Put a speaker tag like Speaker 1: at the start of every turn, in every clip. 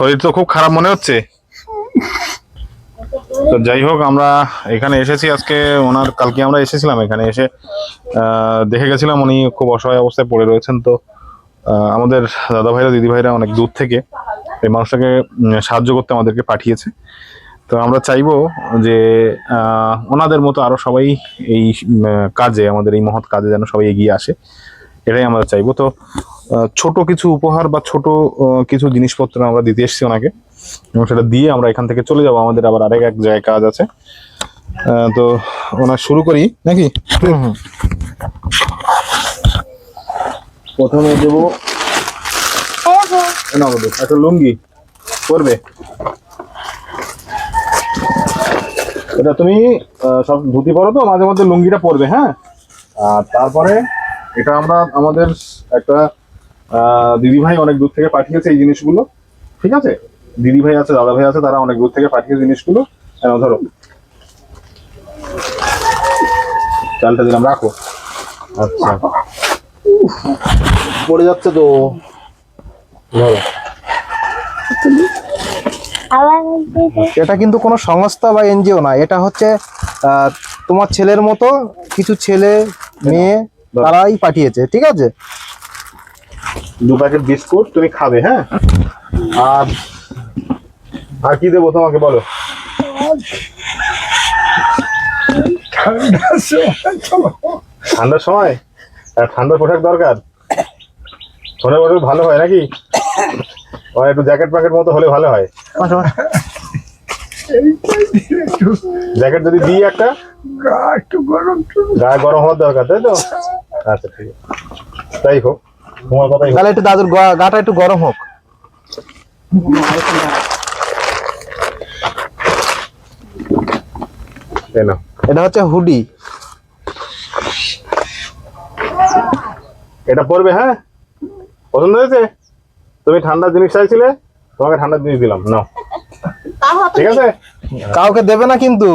Speaker 1: শরীর তো খুব খারাপ মনে হচ্ছে। তো যাই হোক, আমরা এখানে এসেছি আজকে। ওনার, কালকে আমরা এসেছিলাম এখানে এসে দেখে গেছিলাম উনি খুব অসহায় অবস্থায় পড়ে রয়েছেন তো। আমাদের দাদা ভাইরা দিদি ভাইরা অনেক দূর থেকে এই মানুষটাকে সাহায্য করতে আমাদেরকে পাঠিয়েছে। তো আমরা চাইব যে ওনাদের মতো আরও সবাই এই কাজে, আমাদের এই মহৎ কাজে যেন সবাই এগিয়ে আসে। এটাই আমরা চাইব। তো ছোট কিছু উপহার বা ছোট কিছু জিনিসপত্র আমরা দিতে এসেছি ওনাকে। এবং সেটা দিয়ে আমরা এখান থেকে চলে যাব। আমাদের আবার আরেক এক জায়গায় কাজ আছে। তো ওনার শুরু করি নাকি? প্রথমে দেবো একটা লুঙ্গি। করবে এটা তুমি সব ধুতি পরো তো? মাঝে মধ্যে লুঙ্গিটা পরবে হ্যাঁ? আর তারপরে এটা আমরা আমাদের একটা দিদি ভাই অনেক দূর থেকে পাঠিয়েছে এই জিনিসগুলো। ঠিক আছে? দিদি ভাই আছে দাদা ভাই আছে তারা অনেক দূর থেকে পাঠিয়েছে জিনিসগুলো। ধরো। চালটা দিলাম রাখো। আচ্ছা। পড়ে যাচ্ছে তো। ধরো।
Speaker 2: এটা কিন্তু কোনো সংস্থা বা এনজিও না এটা হচ্ছে তোমার ছেলের মতো কিছু ছেলে মেয়ে তারাই পাঠিয়েছে ঠিক আছে?
Speaker 1: দু প্যাকেট বিস্কুট তুমি খাবে হ্যাঁ? আর আর কি দেবো তোমাকে বলো? ঠান্ডার সময় আর ঠান্ডার পোশাক দরকার? ঠান্ডার পোশাক ভালো হয় নাকি? একটু জ্যাকেট প্যাকেট মতো হলে ভালো হয়। জ্যাকেট যদি দিই একটা? গা গায়ে গরম হওয়ার দরকার তাই তো? আচ্ছা ঠিক আছে। তাই হোক।
Speaker 2: তাহলে একটু দাদুর গা- গাটা একটু গরম হোক। এটা হচ্ছে হুডি।
Speaker 1: এটা পড়বে হ্যাঁ? পছন্দ হয়েছে? তুমি ঠান্ডা জিনিস চাইছিলে তোমাকে ঠান্ডা জিনিস দিলাম নাও। ঠিক আছে?
Speaker 2: কাউকে দেবে না কিন্তু।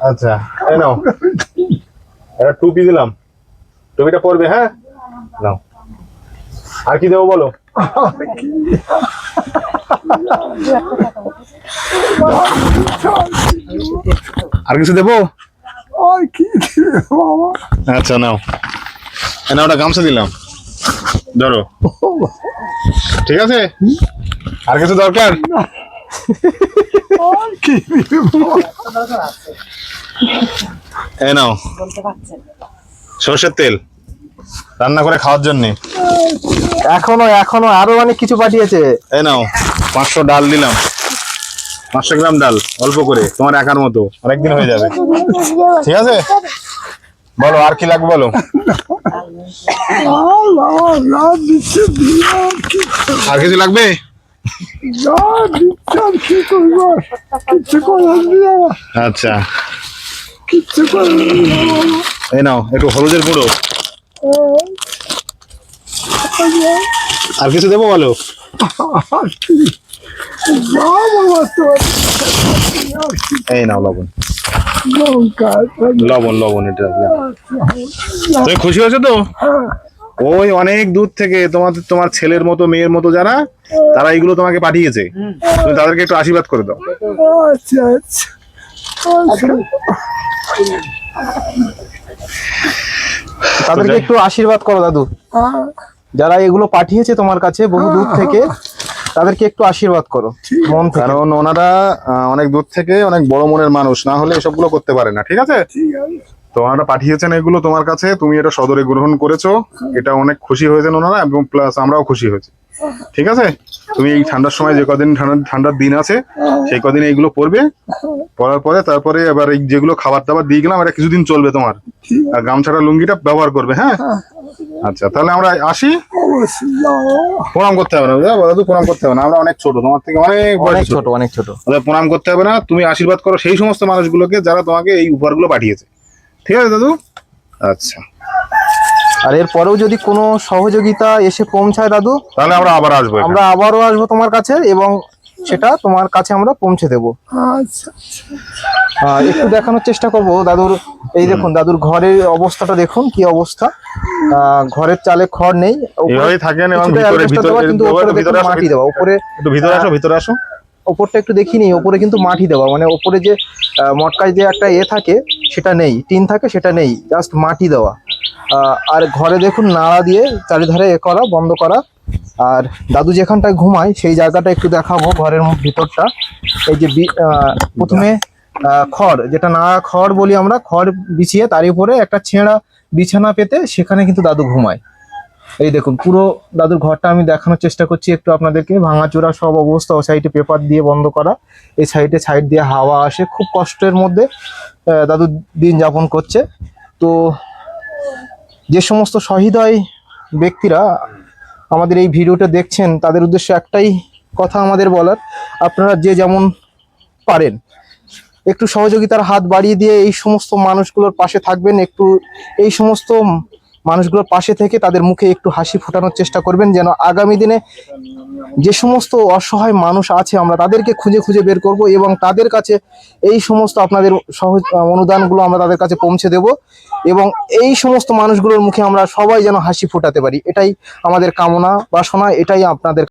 Speaker 1: আচ্ছা এই নাও। এটা টুপি দিলাম। টুপিটা পরবে হ্যাঁ? আর কি দেবো বলো? আর কিছু দেবো? আচ্ছা নাও। এই নাও ওটা গামছা দিলাম। ধরো। ঠিক আছে? আর কিছু দরকার? এই নাও। সর্ষের তেল। রান্না করে খাওয়ার জন্য।
Speaker 2: এখনও এখনও আরও অনেক কিছু পাঠিয়েছে।
Speaker 1: এই নাও পাঁচশো ডাল দিলাম। পাঁচশো গ্রাম ডাল অল্প করে তোমার একার মতো। অনেকদিন হয়ে যাবে। ঠিক আছে? বলো আর কি লাগবে বলো? আর কিছু লাগবে? আচ্ছা। এই নাও একটু হলুদের গুঁড়ো। আর কিছু দেবো বলো? এই নাও লবণ। লবণ লবণ এটা তুমি খুশি হয়েছো তো? ওই অনেক দূর থেকে তোমার তোমার ছেলের মতো, মেয়ের মতো যারা, তারা এগুলো তোমাকে পাঠিয়েছে। তুমি তাদেরকে একটু আশীর্বাদ করে দাও।
Speaker 2: তাদেরকে একটু আশীর্বাদ করো দাদু। যারা এগুলো পাঠিয়েছে তোমার কাছে বহু দূর থেকে তাদেরকে একটু আশীর্বাদ করো মন
Speaker 1: কারণ ওনারা অনেক দূর থেকে অনেক বড় মনের মানুষ না হলে এসবগুলো করতে পারে না ঠিক আছে? তো ওনারা পাঠিয়েছেন এগুলো তোমার কাছে তুমি এটা সদরে গ্রহণ করেছ এটা অনেক খুশি হয়েছেন ওনারা এবং প্লাস আমরাও খুশি হয়েছি ঠিক আছে? তুমি এই ঠান্ডার সময় যে কদিন ঠান্ডা ঠান্ডার দিন আছে সেই কদিন এইগুলো পরবে পরার পরে তারপরে এবার এই যেগুলো খাবার দাবার দিয়ে গেলাম এটা কিছুদিন চলবে তোমার। আর গামছাটা লুঙ্গিটা ব্যবহার করবে হ্যাঁ? আচ্ছা তাহলে আমরা আসি। প্রণাম করতে হবে না বুঝলে? দাদু প্রণাম করতে হবে না আমরা অনেক ছোট তোমার থেকে অনেক
Speaker 2: অনেক
Speaker 1: বয়স ছোট
Speaker 2: অনেক ছোট।
Speaker 1: ওদের প্রণাম করতে হবে না তুমি আশীর্বাদ করো সেই সমস্ত মানুষগুলোকে যারা তোমাকে এই উপহারগুলো পাঠিয়েছে। ঠিক আছে দাদু? আচ্ছা।
Speaker 2: আর এরপরেও যদি কোনো সহযোগিতা এসে পৌঁছায় দাদু?
Speaker 1: তাহলে আমরা আবার আসব
Speaker 2: আমরা আবারও আসব তোমার কাছে এবং সেটা তোমার কাছে আমরা পৌঁছে দেবো।
Speaker 3: আচ্ছা
Speaker 2: একটু দেখানোর চেষ্টা করব। দাদুর এই দেখুন দাদুর ঘরের অবস্থাটা দেখুন কি অবস্থা। আহ, ঘরের চালে খড় নেই
Speaker 1: এভাবেই থাকেন এবং ভিতরে ভিতরে
Speaker 2: কিন্তু উপরে
Speaker 1: ভিতরে
Speaker 2: মাটি দেওয়া উপরে
Speaker 1: একটু ভিতরে আসো ভিতরে আসো।
Speaker 2: ওপরটা একটু দেখিনি ওপরে কিন্তু মাটি দেওয়া মানে ওপরে যে মটকায় যে একটা এ থাকে সেটা নেই টিন থাকে সেটা নেই জাস্ট মাটি দেওয়া। আর ঘরে দেখুন নাড়া দিয়ে চারিধারে এ করা বন্ধ করা আর দাদু যেখানটায় ঘুমায়, সেই জায়গাটা একটু দেখাবো ঘরের ভিতরটা। এই যে প্রথমে খড়, যেটা না খড় বলি আমরা, খড় বিছিয়ে তার উপরে একটা ছেঁড়া বিছানা পেতে সেখানে কিন্তু দাদু ঘুমায়। এই দেখুন, পুরো দাদুর ঘরটা আমি দেখানোর চেষ্টা করছি একটু আপনাদেরকে। ভাঙাচোরা সব অবস্থা, ও সাইডে পেপার দিয়ে বন্ধ করা। এই সাইডে সাইড দিয়ে হাওয়া আসে, খুব কষ্টের মধ্যে দাদু দিন যাপন করছে। তো যে সমস্ত সহৃদয় ব্যক্তিরা আমাদের এই ভিডিওটা দেখছেন, তাদের উদ্দেশ্য একটাই কথা আমাদের বলার, আপনারা যে যেমন পারেন। একটু সহযোগিতার হাত বাড়িয়ে দিয়ে এই সমস্ত মানুষগুলোর পাশে থাকবেন, একটু এই সমস্ত মানুষগুলোর পাশে থেকে তাদের মুখে একটু হাসি ফোটানোর চেষ্টা করবেন, যেন আগামী দিনে যে সমস্ত অসহায় মানুষ আছে, আমরা তাদেরকে খুঁজে খুঁজে বের করব এবং তাদের কাছে এই সমস্ত আপনাদের সহজ অনুদানগুলো আমরা তাদের কাছে পৌঁছে দেব এবং এই সমস্ত মানুষগুলোর মুখে আমরা সবাই যেন হাসি ফোটাতে পারি। এটাই আমাদের কামনা, বাসনা, এটাই আপনাদের